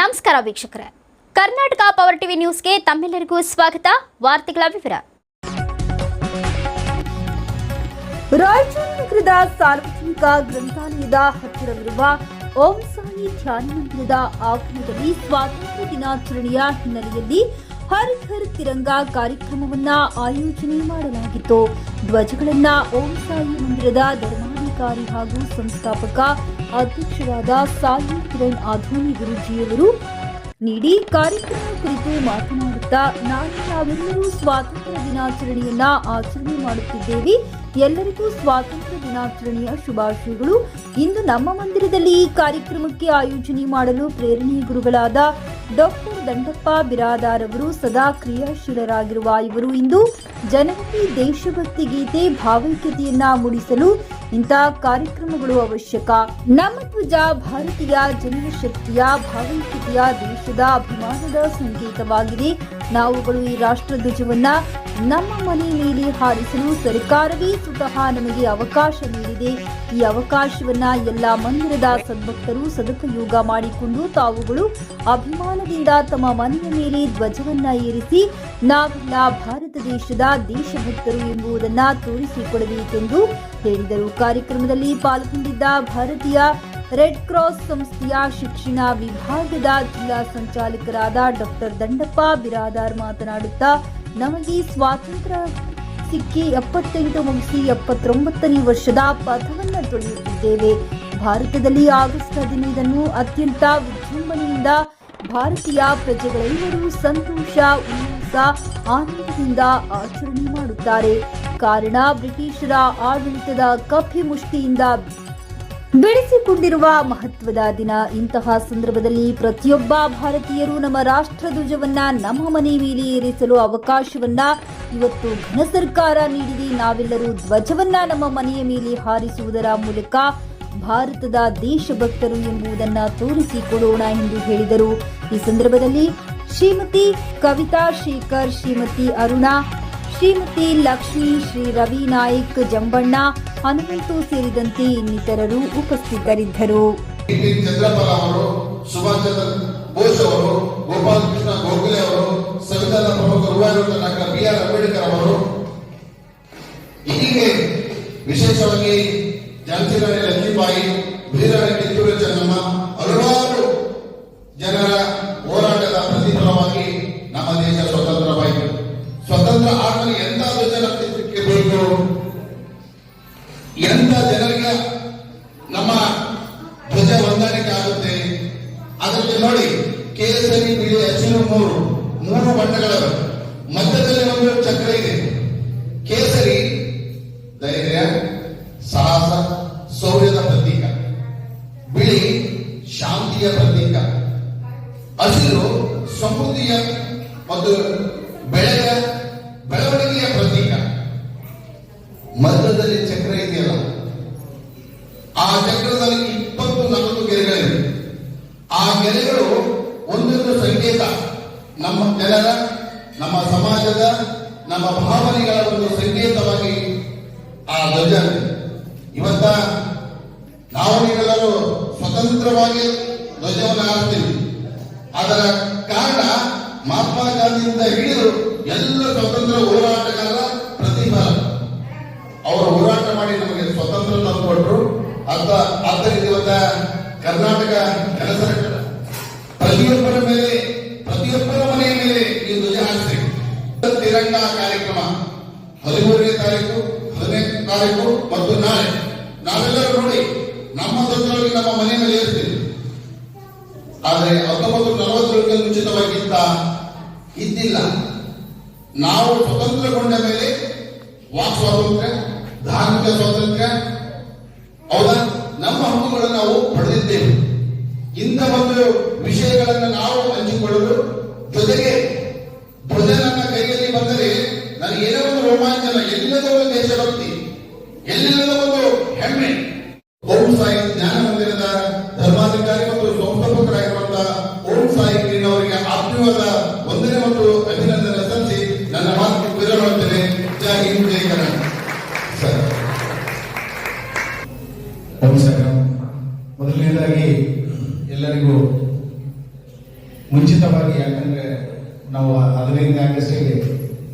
ನಮಸ್ಕಾರ ವೀಕ್ಷಕರೇ. Karnataka power TV ನ್ಯೂಸ್ಗೆ ತಮ್ಮೆಲ್ಲರಿಗೂ ಸ್ವಾಗತ. ವಾರ್ತೆಗಳ ವಿವರ. ರಾಯಚೂರು ನಗರದ ಸಾರ್ವಜನಿಕ ಗ್ರಂಥಾಲಯದ ಹತ್ತಿರವಿರುವ ಓಂ ಸಾಯಿ ಧ್ಯಾನ ಮಂದಿರದ ಆವರಣದಲ್ಲಿ ಸ್ವಾತಂತ್ರ್ಯ ದಿನಾಚರಣೆಯ ಹಿನ್ನೆಲೆಯಲ್ಲಿ ಹರ್ ಘರ್ ತಿರಂಗ ಕಾರ್ಯಕ್ರಮವನ್ನ ಆಯೋಜನೆ ಮಾಡಲಾಗಿತ್ತು. ಧ್ವಜಗಳನ್ನ ಓಂ ಸಾಯಿ ಮಂದಿರದ ಧರ್ಮಾಧಿಕಾರಿ ಹಾಗೂ ಸಂಸ್ಥಾಪಕ ಅಧ್ಯಕ್ಷರಾದ ಸಾಯಿ ಕಿರಣ್ ಅಧೋನಿ ಗುರುಜಿಯವರು ನೀಡಿ ಕಾರ್ಯಕ್ರಮ ಕುರಿತು ಮಾತನಾಡುತ್ತಾ ನಾಳೆ ನಾವೆಲ್ಲರೂ ಸ್ವಾತಂತ್ರ್ಯ ದಿನಾಚರಣೆಯನ್ನ ಆಚರಣೆ ಮಾಡುತ್ತಿದ್ದೇವೆ. ಎಲ್ಲರಿಗೂ ಸ್ವಾತಂತ್ರ್ಯ ದಿನಾಚರಣೆಯ ಶುಭಾಶಯಗಳು. ಇಂದು ನಮ್ಮ ಮಂದಿರದಲ್ಲಿ ಈ ಕಾರ್ಯಕ್ರಮಕ್ಕೆ ಆಯೋಜನೆ ಮಾಡಲು ಪ್ರೇರಣೆ ಗುರುಗಳಾದ ಡಾಕ್ಟರ್ ದಂಡಪ್ಪ ಬಿರಾದಾರ್ ಅವರು ಸದಾ ಕ್ರಿಯಾಶೀಲರಾಗಿರುವ ಇವರು ಇಂದು ಜನರಿಗೆ ದೇಶಭಕ್ತಿ ಗೀತೆ ಭಾವೈಕ್ಯತೆಯನ್ನ ಮೂಡಿಸಲು ಇಂತಹ ಕಾರ್ಯಕ್ರಮಗಳು ಅವಶ್ಯಕ. ನಮ್ಮ ಧ್ವಜ ಭಾರತೀಯ ಜನರ ಶಕ್ತಿಯ ಭಾವೈಕ್ಯತೆಯ ದೇಶದ ಅಭಿಮಾನದ ಸಂಕೇತವಾಗಿದೆ. ನಾವುಗಳು ಈ ರಾಷ್ಟ್ರ ಧ್ವಜವನ್ನ ನಮ್ಮ ಮನೆ ಮೇಲೆ ಹಾರಿಸಲು ಸರ್ಕಾರವೇ ಸ್ವತಃ ನಮಗೆ ಅವಕಾಶ ನೀಡಿದೆ. ಈ ಅವಕಾಶವನ್ನ ಎಲ್ಲ ಮಂದಿರದ ಸದ್ಭಕ್ತರು ಸದುಪಯೋಗ ಮಾಡಿಕೊಂಡು ತಾವುಗಳು ಅಭಿಮಾನದಿಂದ ತಮ್ಮ ಮನೆಯ ಮೇಲೆ ಧ್ವಜವನ್ನ ಏರಿಸಿ ನಾವೆಲ್ಲ ಭಾರತ ದೇಶದ ದೇಶಭಕ್ತರು ಎಂಬುದನ್ನ ತೋರಿಸಿಕೊಡಬೇಕೆಂದು ಹೇಳಿದರು. ಕಾರ್ಯಕ್ರಮದಲ್ಲಿ ಪಾಲ್ಗೊಂಡಿದ್ದ ಭಾರತೀಯ ರೆಡ್ ಕ್ರಾಸ್ ಸಂಸ್ಥೆಯ ಶಿಕ್ಷಣ ವಿಭಾಗದ ಜಿಲ್ಲಾ ಸಂಚಾಲಕರಾದ ಡಾಕ್ಟರ್ ದಂಡಪ್ಪ ಬಿರಾದಾರ್ ಮಾತನಾಡುತ್ತಾ, ನಮಗೆ ಸ್ವಾತಂತ್ರ್ಯ ಸಿಕ್ಕಿ ಎಪ್ಪತ್ತೆಂಟು ಮುಗಿಸಿ ಎಪ್ಪತ್ತೊಂಬತ್ತನೇ ವರ್ಷದ ಪಥವನ್ನು ತೊಳೆಯುತ್ತಿದ್ದೇವೆ. ಭಾರತದಲ್ಲಿ ಆಗಸ್ಟ್ ಹದಿನೈದನ್ನು ಅತ್ಯಂತ ವಿಜೃಂಭಣೆಯಿಂದ ಭಾರತೀಯ ಪ್ರಜೆಗಳೆಲ್ಲರೂ ಸಂತೋಷ, ಉಲ್ಲಾಸ, ಆನಂದದಿಂದ ಆಚರಣೆ ಮಾಡುತ್ತಾರೆ. ಕಾರಣ ಬ್ರಿಟಿಷರ ಆಡಳಿತದ ಕಫಿ ಮುಷ್ಟಿಯಿಂದ ಬೆಳೆಸಿಕೊಂಡಿರುವ ಮಹತ್ವದ ದಿನ. ಇಂತಹ ಸಂದರ್ಭದಲ್ಲಿ ಪ್ರತಿಯೊಬ್ಬ ಭಾರತೀಯರು ನಮ್ಮ ರಾಷ್ಟ್ರ ಧ್ವಜವನ್ನ ನಮ್ಮ ಮನೆ ಮೇಲೆ ಏರಿಸಲು ಅವಕಾಶವನ್ನ ಇವತ್ತು ಘನ ಸರ್ಕಾರ ನೀಡಿದೆ. ನಾವೆಲ್ಲರೂ ಧ್ವಜವನ್ನ ನಮ್ಮ ಮನೆಯ ಮೇಲೆ ಹಾರಿಸುವುದರ ಮೂಲಕ ಭಾರತದ ದೇಶಭಕ್ತರು ಎಂಬುದನ್ನ ತೋರಿಸಿಕೊಡೋಣ ಎಂದು ಹೇಳಿದರು. ಈ ಸಂದರ್ಭದಲ್ಲಿ ಶ್ರೀಮತಿ ಕವಿತಾ ಶೇಖರ್, ಶ್ರೀಮತಿ ಅರುಣಾ, ಶ್ರೀಮತಿ ಲಕ್ಷ್ಮಿ, ಶ್ರೀ ರವಿ ನಾಯಕ್, ಜಂಬಣ್ಣ, ಹನುಮಂತು ಸೇರಿದಂತೆ ಇನ್ನಿತರರು ಉಪಸ್ಥಿತರಿದ್ದರು. ಅವರು, ಸುಭಾಷ್ ಚಂದ್ರ ಬೋಸ್ ಅವರು, ಗೋಪಾಲ್ ಗೋಖಲೆ ಅವರು ಸಂವಿಧಾನ ಪ್ರಮುಖರು ಡಾಕ್ಟರ್ ಬಿ ಆರ್ ಅಂಬೇಡ್ಕರ್ ಅವರು, ಹೀಗೆ ವಿಶೇಷವಾಗಿ ಝಾನ್ಸಿ ರಾಣಿ ಲಕ್ಷ್ಮೀಬಾಯಿ ವೀರಾಣಿ ಕಿತ್ತೂರು ಚೆನ್ನಮ್ಮ, ಹಲವಾರು ಜನರ ಹೋರಾಟದ ಪ್ರತಿಫಲವಾಗಿ ನಮ್ಮ ದೇಶ ಸ್ವತಂತ್ರವಾಯಿತು ಸ್ವತಂತ್ರ ಆದ್ಮೇಲೆ ಎಂತ ಧ್ವಜ ಬೇಕು ಎಂತ ಜನರಿಗೆ ಹಸಿರು ಮೂರು ಮೂರು ಬಣ್ಣಗಳವೆ ಮಧ್ಯದಲ್ಲಿ ಒಂದು ಚಕ್ರ ಇದೆ. ಕೇಸರಿ ಧೈರ್ಯ ಸಾಹಸ, ಶೌರ್ಯದ ಪ್ರತೀಕ. ಬಿಳಿ, ಶಾಂತಿಯ ಪ್ರತೀಕ. ಹಸಿರು, ಸಮೃದ್ಧಿಯ ಮತ್ತು ಬೆಳೆಯ ಬೆಳವಣಿಗೆಯ ಪ್ರತೀಕ. ಮಧ್ಯದಲ್ಲಿ ಚಕ್ರ ಇದೆಯಲ್ಲ? ಆ ಚಕ್ರದಲ್ಲಿ ನಮ್ಮ ಜನರ ನಮ್ಮ ಸಮಾಜದ, ನಮ್ಮ ಭಾವನೆಗಳ ಒಂದು ಸಂಕೇತವಾಗಿ ಆ ಧ್ವಜ. ಇವತ್ತ ನಾವು ನೀವೆಲ್ಲರೂ ಸ್ವತಂತ್ರವಾಗಿ ಧ್ವಜವನ್ನು ಹಾಕ್ತೀವಿ ಅದರ ಕಾರಣ ಮಹಾತ್ಮ ಗಾಂಧಿಯಿಂದ ಹಿಡಿದು ಎಲ್ಲ ಸ್ವತಂತ್ರ ಹೋರಾಟಗಾರರ ಪ್ರತಿಫಲ. ಅವರು ಹೋರಾಟ ಮಾಡಿ ನಮಗೆ ಸ್ವತಂತ್ರ ತಂದುಕೊಟ್ರು. ಅಂತ ಆದ್ದರಿಂದ ಇವತ್ತ ಕರ್ನಾಟಕ ಕೆಲಸ ಪ್ರತಿಯೊಬ್ಬರ ಮೇಲೆ ತಾರೀಕು ಹದಿನೈದನೇ ತಾರೀಕು ಮತ್ತು ನಾಳೆ. ನಾವೆಲ್ಲರೂ ನೋಡಿ, ನಮ್ಮ ಸಂಸ್ಥೆಗಳಲ್ಲಿ ನಮ್ಮ ಮನೆ ಮೇಲೆ ಇರ್ತೀವಿ ಆದರೆ ಹತ್ತೊಂಬತ್ತು ನಲವತ್ತರಲ್ಲಿ ಮುಂಚಿತವಾಗಿದ್ದ ಇದ್ದಿಲ್ಲ. ನಾವು ಸ್ವತಂತ್ರಗೊಂಡ ಮೇಲೆ ವಾಕ್ ಸ್ವಾತಂತ್ರ್ಯ, ಧಾರ್ಮಿಕ ಸ್ವಾತಂತ್ರ್ಯ, ಹೌದಾ? ನಮ್ಮ ಹಕ್ಕುಗಳನ್ನು ನಾವು ಪಡೆದಿದ್ದೇವೆ. ಇಂಥ ಒಂದು ವಿಷಯಗಳನ್ನು ನಾವು ಹಂಚಿಕೊಳ್ಳಲು ಜೊತೆಗೆ ಒಂದು ಎಲ್ಲದ ಒಂದು ದೇಶಭಕ್ತಿ ಎಲ್ಲದ ಒಂದು ಹೆಮ್ಮೆ. ಓಂ ಸಾಯಿ ಜ್ಞಾನ ಮಂದಿರದ ಧರ್ಮಾಧಿಕಾರಿ ಮತ್ತು ಸಂಸ್ಥಾಪಕರಾಗಿರುವಂತಹ ಓಂ ಸಾಯಿ ಅವರಿಗೆ ಆತ್ಮೀಯವಾದ ವಂದನೆ ಮತ್ತು ಅಭಿನಂದನೆ ಸಲ್ಲಿಸಿ ನನ್ನ ಮಾತು ವಿರಮಿಸುತ್ತೇನೆ ಜೈ ಹಿಂದ್, ಜೈ ಕರ್ನಾಟಕ. ಸರ್. ನಮಸ್ಕಾರ ಮೊದಲನೇದಾಗಿ ಎಲ್ಲರಿಗೂ ಮುಂಚಿತವಾಗಿ ಯಾಕಂದ್ರೆ ನಾವು ಹದಿನೈದನೇ ಆಗಸ್ಟಿಗೆ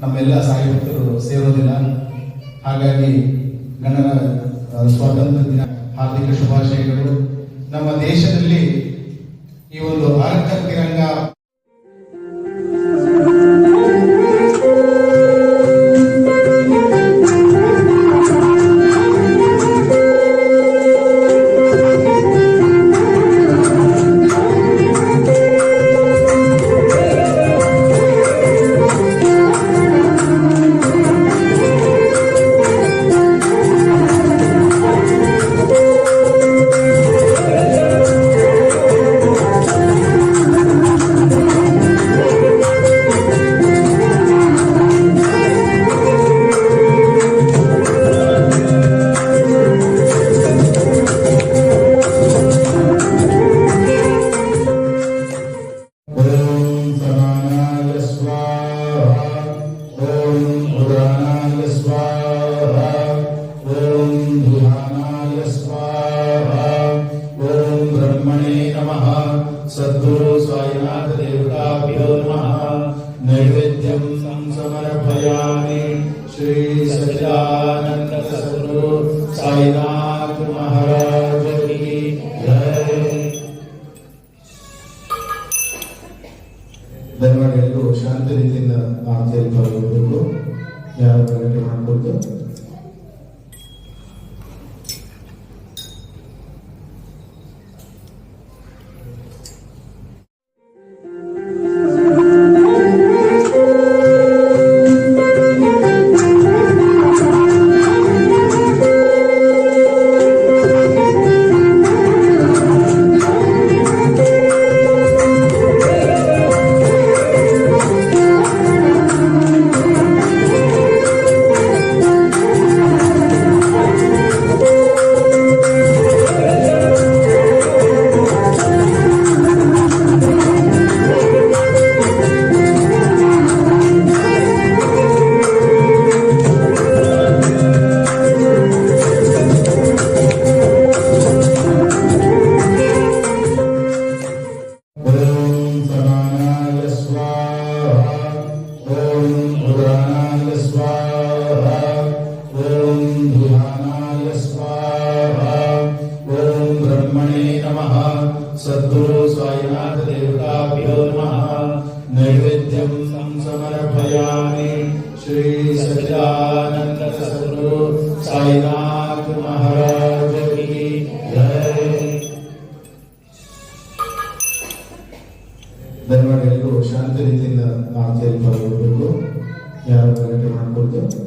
ನಮ್ಮೆಲ್ಲ ಸಾಹಿತ್ಯರು ಸೇರೋದಿಲ್ಲ ಹಾಗಾಗಿ ಗಣನ ಸ್ವಾತಂತ್ರ್ಯ ದಿನ, ಹಾರ್ದಿಕ ಶುಭಾಶಯಗಳು. ನಮ್ಮ ದೇಶದಲ್ಲಿ ಈ ಒಂದು ಭಾರತ ತಿರಂಗ চাই ನೈವೇದ್ಯಂ ಸಮರ್ಪಯಾಮಿ ಶ್ರೀ ಸಚ್ಚಿದಾನಂದ ಸದ್ಗುರು ಸಾಯಿನಾಥ ಮಹಾರಾಜ ಕಿ ಜಯ ದಯಮಾಡಿ ಎಲ್ಲರೂ ಶಾಂತ ರೀತಿಯಿಂದ ಆರತಿಯಲ್ಲಿ ಪಾಲ್ಗೊಳ್ಬೇಕು ಯಾರು ಗಲಾಟೆ